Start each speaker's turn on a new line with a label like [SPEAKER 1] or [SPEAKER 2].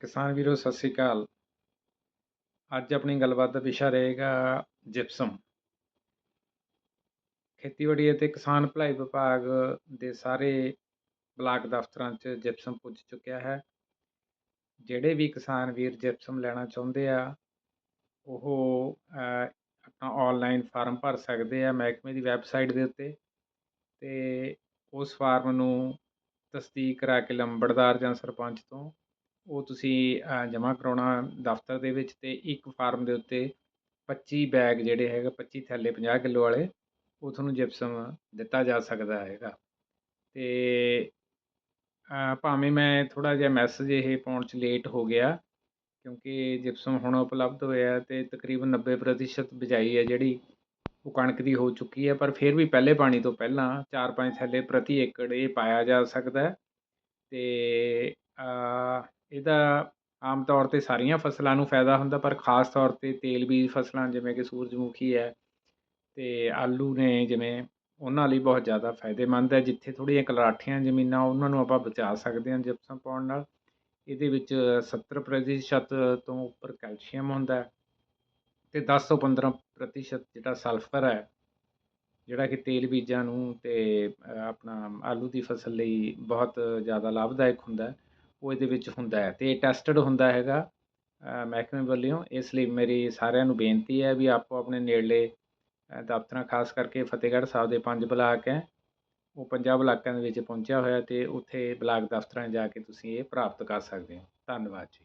[SPEAKER 1] ਕਿਸਾਨ ਵੀਰੋ, ਸਤਿ ਸ੍ਰੀ ਅਕਾਲ। ਅੱਜ ਆਪਣੀ ਗੱਲਬਾਤ ਦਾ ਵਿਸ਼ਾ ਰਹੇਗਾ ਜਿਪਸਮ ਖੇਤੀਬਾੜੀ ਅਤੇ ਕਿਸਾਨ ਭਲਾਈ ਵਿਭਾਗ ਦੇ ਸਾਰੇ ਬਲਾਕ ਦਫ਼ਤਰਾਂ 'ਚ ਜਿਪਸਮ ਪੁੱਜ ਚੁੱਕਿਆ ਹੈ। ਜਿਹੜੇ ਵੀ ਕਿਸਾਨ ਵੀਰ ਜਿਪਸਮ ਲੈਣਾ ਚਾਹੁੰਦੇ ਆ, ਉਹ ਆਪਣਾ ਆਨਲਾਈਨ ਫਾਰਮ ਭਰ ਸਕਦੇ ਆ ਮਹਿਕਮੇ ਦੀ ਵੈਬਸਾਈਟ ਦੇ ਉੱਤੇ ਤੇ ਉਸ ਫਾਰਮ ਨੂੰ ਤਸਦੀਕ ਕਰਾ ਕੇ ਲੰਬੜਦਾਰ ਜਾਂ ਸਰਪੰਚ ਤੋਂ ਉਹ ਤੁਸੀਂ ਜਮ੍ਹਾਂ ਕਰਾਉਣਾ ਦਫ਼ਤਰ ਦੇ ਵਿੱਚ ਅਤੇ ਇੱਕ ਫਾਰਮ ਦੇ ਉੱਤੇ ਪੱਚੀ ਬੈਗ ਜਿਹੜੇ ਹੈਗੇ, ਪੱਚੀ ਥੈਲੇ ਪੰਜਾਹ ਕਿੱਲੋ ਵਾਲੇ, ਉਹ ਤੁਹਾਨੂੰ ਜਿਪਸਮ ਦਿੱਤਾ ਜਾ ਸਕਦਾ ਹੈਗਾ। ਅਤੇ ਭਾਵੇਂ ਮੈਂ ਥੋੜ੍ਹਾ ਜਿਹਾ ਮੈਸੇਜ ਇਹ ਪਾਉਣ 'ਚ ਲੇਟ ਹੋ ਗਿਆ, ਕਿਉਂਕਿ ਜਿਪਸਮ ਹੁਣ ਉਪਲਬਧ ਹੋਇਆ ਅਤੇ ਤਕਰੀਬਨ ਨੱਬੇ ਪ੍ਰਤੀਸ਼ਤ ਬਿਜਾਈ ਹੈ ਜਿਹੜੀ, ਉਹ ਕਣਕ ਦੀ ਹੋ ਚੁੱਕੀ ਹੈ। ਪਰ ਫਿਰ ਵੀ ਪਹਿਲੇ ਪਾਣੀ ਤੋਂ ਪਹਿਲਾਂ ਚਾਰ ਪੰਜ ਥੈਲੇ ਪ੍ਰਤੀ ਏਕੜ ਇਹ ਪਾਇਆ ਜਾ ਸਕਦਾ ਅਤੇ ਇਹਦਾ ਆਮ ਤੌਰ 'ਤੇ ਸਾਰੀਆਂ ਫਸਲਾਂ ਨੂੰ ਫਾਇਦਾ ਹੁੰਦਾ, ਪਰ ਖ਼ਾਸ ਤੌਰ 'ਤੇ ਤੇਲ ਬੀਜ ਫਸਲਾਂ ਜਿਵੇਂ ਕਿ ਸੂਰਜਮੁਖੀ ਹੈ ਅਤੇ ਆਲੂ ਨੇ ਜਿਵੇਂ ਉਹਨਾਂ ਲਈ ਬਹੁਤ ਜ਼ਿਆਦਾ ਫਾਇਦੇਮੰਦ ਹੈ, ਜਿੱਥੇ ਥੋੜ੍ਹੀਆਂ ਕਲਰਾਠੀਆਂ ਜ਼ਮੀਨਾਂ ਉਹਨਾਂ ਨੂੰ ਆਪਾਂ ਬਚਾ ਸਕਦੇ ਹਾਂ ਜਿਪਸਮ ਪਾਉਣ ਨਾਲ। ਇਹਦੇ ਵਿੱਚ ਸੱਤਰ ਪ੍ਰਤੀਸ਼ਤ ਤੋਂ ਉੱਪਰ ਕੈਲਸ਼ੀਅਮ ਹੁੰਦਾ ਅਤੇ ਦਸ ਤੋਂ ਪੰਦਰਾਂ ਪ੍ਰਤੀਸ਼ਤ ਜਿਹੜਾ ਸਲਫਰ ਹੈ, ਜਿਹੜਾ ਕਿ ਤੇਲ ਬੀਜਾਂ ਨੂੰ ਅਤੇ ਆਪਣਾ ਆਲੂ ਦੀ ਫਸਲ ਲਈ ਬਹੁਤ ਜ਼ਿਆਦਾ ਲਾਭਦਾਇਕ ਹੁੰਦਾ ਉਹ ਇਹਦੇ ਵਿੱਚ ਹੁੰਦਾ ਹੈ ਅਤੇ ਇਹ ਟੈਸਟਡ ਹੁੰਦਾ ਹੈਗਾ ਮਹਿਕਮੇ ਵੱਲੋਂ। ਇਸ ਲਈ ਮੇਰੀ ਸਾਰਿਆਂ ਨੂੰ ਬੇਨਤੀ ਹੈ ਵੀ ਆਪੋ ਆਪਣੇ ਨੇੜਲੇ ਦਫ਼ਤਰਾਂ, ਖਾਸ ਕਰਕੇ ਫਤਿਹਗੜ੍ਹ ਸਾਹਿਬ ਦੇ ਪੰਜ ਬਲਾਕ ਹੈ, ਉਹ ਪੰਜਾਂ ਬਲਾਕਾਂ ਦੇ ਵਿੱਚ ਪਹੁੰਚਿਆ ਹੋਇਆ ਅਤੇ ਉੱਥੇ ਬਲਾਕ ਦਫ਼ਤਰਾਂ ਜਾ ਕੇ ਤੁਸੀਂ ਇਹ ਪ੍ਰਾਪਤ ਕਰ ਸਕਦੇ ਹੋ। ਧੰਨਵਾਦ ਜੀ।